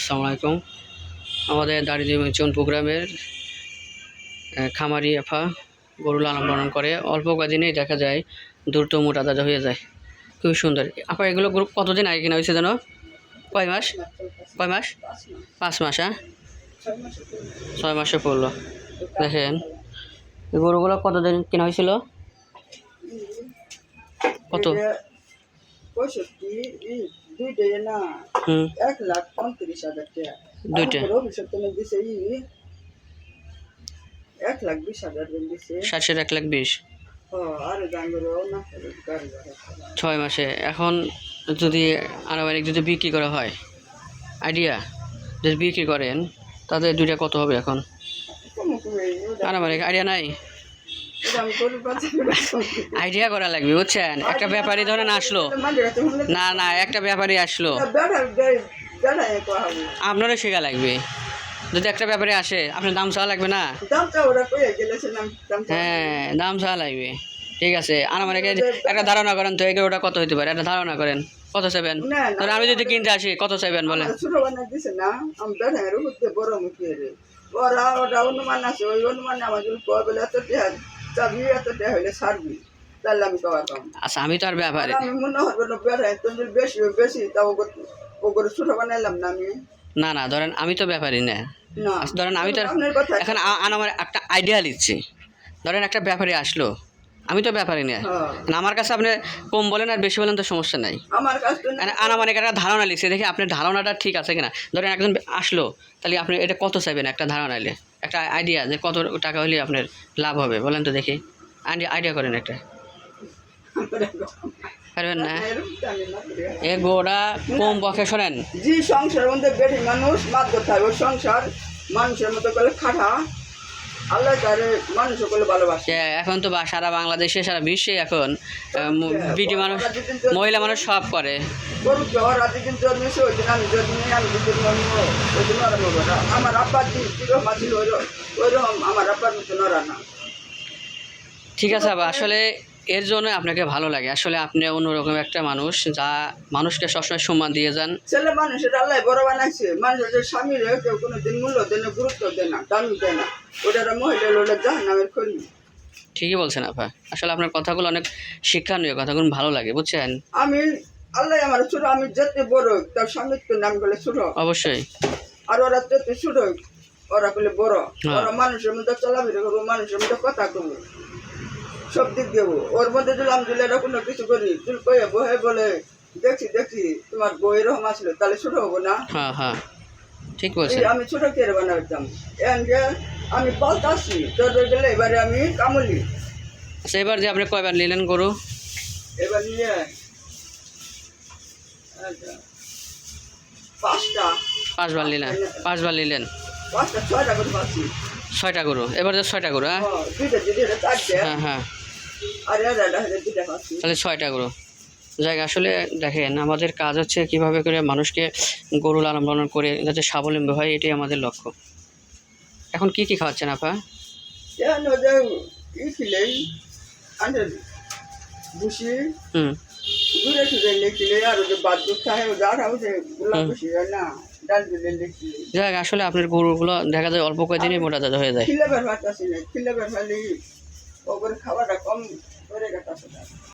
আসসালামু আলাইকুম। আমাদের দাড়িদি চুন প্রোগ্রামের খামারি আফা গরু লালন পালন করে। অল্প কদিনেই দেখা যায় দ্রুত মোটা তাজা হয়ে যায়। খুবই সুন্দর। আপা, এগুলো গ্রুপ কতদিন আগে কেনা হয়েছে যেন কয় মাস? কয় মাস? পাঁচ মাস হ্যাঁ? ছয় মাসে পড়ল। দেখেন গরুগুলো কতদিন কেনা হয়েছিল? কত? না এক লাখ পঁয়ত্রিশ হাজার টাকা। দুইটা। দিছে এক লাখ বিশ হাজার দিন দিছে। ষাটের এক লাখ বিশ। ছয় মাসে। এখন যদি আনুমানিক যদি বিক্রি করা হয় আইডিয়া যদি বিক্রি করেন তাদের দুইটা কত হবে এখন? আনুমানিক আইডিয়া নাই? আইডিয়া করা লাগবে বুঝছেন? একটা ব্যাপারী ধরেন আসলো। না না একটা ব্যাপারী আসলো। আপনারও শেখা লাগবে। যদি একটা ব্যাপারে আসে আপনার দাম চাওয়া লাগবে না? হ্যাঁ দাম চাওয়া লাগবে। ঠিক আছে। আনুমানিক একটা ধারণা করেন তো এগুলো ওটা কত হতে পারে? একটা ধারণা করেন। কত চাইবেন। ধরেন আমি যদি কিনতে আসি কত চাইবেন বলেন? আমার বড় অনুমান আছে ওই অনুমানে আমার চাবি এত হইলে ছাড়বি। তাহলে আমি পাম আচ্ছা আমি তো আর ব্যাপারে আমি মনে হবে না তুমি যদি বেশি ও করে ছোট বানাইলাম না আমি। না না ধরেন আমি তো ব্যাপারই না। না আচ্ছা, ধরেন আমি তো এখন আমার একটা আইডিয়া দিচ্ছি ধরেন একটা ব্যাপারে আসলো। আমি তো ব্যাপারই না হ্যাঁ। না, আমার কাছে আপনি কম বলেন আর বেশি বলেন তো সমস্যা নাই। আমার কাছ মানে আনামানিক একটা ধারণা লিখছে দেখি আপনার ধারণাটা ঠিক আছে কিনা। ধরেন একজন আসলো তাহলে আপনি এটা কত চাইবেন একটা ধারণা এলে একটা আইডিয়া যে কত টাকা হলে আপনার লাভ হবে বলেন তো দেখি। আইডিয়া করেন একটা। পারবেন না? এ গোড়া কম পক্ষে শোনেন। যে সংসার মধ্যে বেড়ি মানুষ মাত করতে হবে। সংসার মানুষের মতো করে খাটা। আল্লাহ মানুষ ভালোবাসে। এখন তো বা সারা বাংলাদেশে সারা বিশ্বে এখন বিটি মানুষ মহিলা মানুষ সব করে। গরু জ্বর ওই দিন আমি আমি ওই দিন আমার আব্বার আছিল ওই আমার আব্বার মতো নড়া না। ঠিক আছে আসলে এর জন্য আপনাকে ভালো লাগে। আসলে আপনি অন্যরকম একটা মানুষ যা মানুষকে সবসময় সম্মান দিয়ে যান। ছেলে মানুষের আল্লাহ বড় বানাইছে। মানুষের স্বামীর কেউ কোনো দিন মূল্য দেয় না গুরুত্ব দেয় না দামি দেয় না। ওটা মহিলা লোলা জাহান নামের করি ঠিকই বলছেন আপা। আসলে আপনার কথাগুলো অনেক শিক্ষণীয় কথাগুলো ভালো লাগে বুঝছেন? আমি আল্লাহ আমার ছোট আমি যেতে বড় তার স্বামীর তো নাম বলে ছোট অবশ্যই। আর ওরা যেতে ছোট ওরা বলে বড় হ্যাঁ। ওরা মানুষের মধ্যে চলাফেরা করব মানুষের মধ্যে কথা করব সব দিক দেবো ওর মধ্যে যদি আমি এরকম কিছু করি। তুই কয়ে বহে বলে দেখছি দেখছি তোমার বই এরকম আসলো তাহলে ছোট হব না? হ্যাঁ হ্যাঁ ঠিক এই বলছেন। আমি ছোট কেড়ে বানাতাম আমি পাল্টাচ্ছি তোর গেলে এবারে আমি কামলি আচ্ছা এবার যে আপনি কয়বার নিলেন গরু? এবার নিয়ে আচ্ছা, পাঁচটা। পাঁচবার নিলেন পাঁচবার নিলেন। পাঁচটা ছয়টা করে পাচ্ছি। ছয়টা গরু এবার যে ছয়টা গরু হ্যাঁ? হ্যাঁ, চারটে। হ্যাঁ। তাহলে ছয়টা গরু যাই আসলে দেখেন আমাদের কাজ হচ্ছে কীভাবে করে মানুষকে গরু লালন পালন করে যাতে স্বাবলম্বী হয় এটাই আমাদের লক্ষ্য। এখন কি কি খাওয়াচ্ছেন আপা? এখন ওদের ই খিলেই আনতে বুসি হুম। ঘুরে ফিরে লেখিলে আর ওদের বাদ খায় ওদের আর ওদের গোলাপ না? ডাল দিলে লেখিলে যাক আসলে আপনার গরুগুলো দেখা যায় অল্প কয়েকদিনই মোটা তাজা হয়ে যায়। খিলে বের ভাত খিলে বের ভালি খাওয়াটা কম করে গেছে